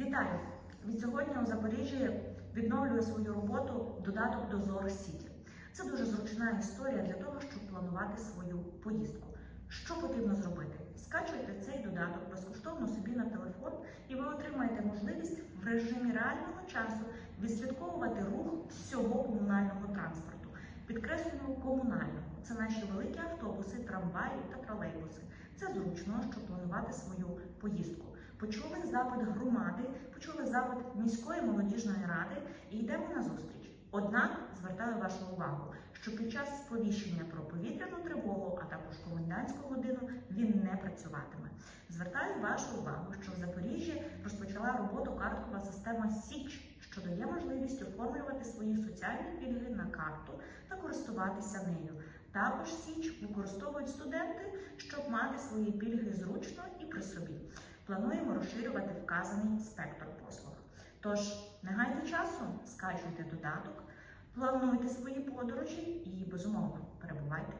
Вітаю! Від сьогодні у Запоріжжі відновлює свою роботу додаток Дозор Сіті. Це дуже зручна історія для того, щоб планувати свою поїздку. Що потрібно зробити? Скачуйте цей додаток безкоштовно собі на телефон, і ви отримаєте можливість в режимі реального часу відслідковувати рух всього комунального транспорту. Підкреслюю комунального. Це наші великі автобуси, трамваї та тролейбуси. Це зручно, щоб планувати свою поїздку. Запит громади, почули запит міської молодіжної ради і йдемо на зустріч. Однак звертаю вашу увагу, що під час сповіщення про повітряну тривогу, а також комендантську годину він не працюватиме. Звертаю вашу увагу, що в Запоріжжі розпочала роботу карткова система Січ, що дає можливість оформлювати свої соціальні пільги на карту та користуватися нею. Також Січ використовують студенти, щоб мати свої пільги зручно і при собі. Плануємо розширювати вказаний спектр послуг. Тож, не гайте часу, скачуйте додаток, плануйте свої подорожі і, безумовно, перебувайте.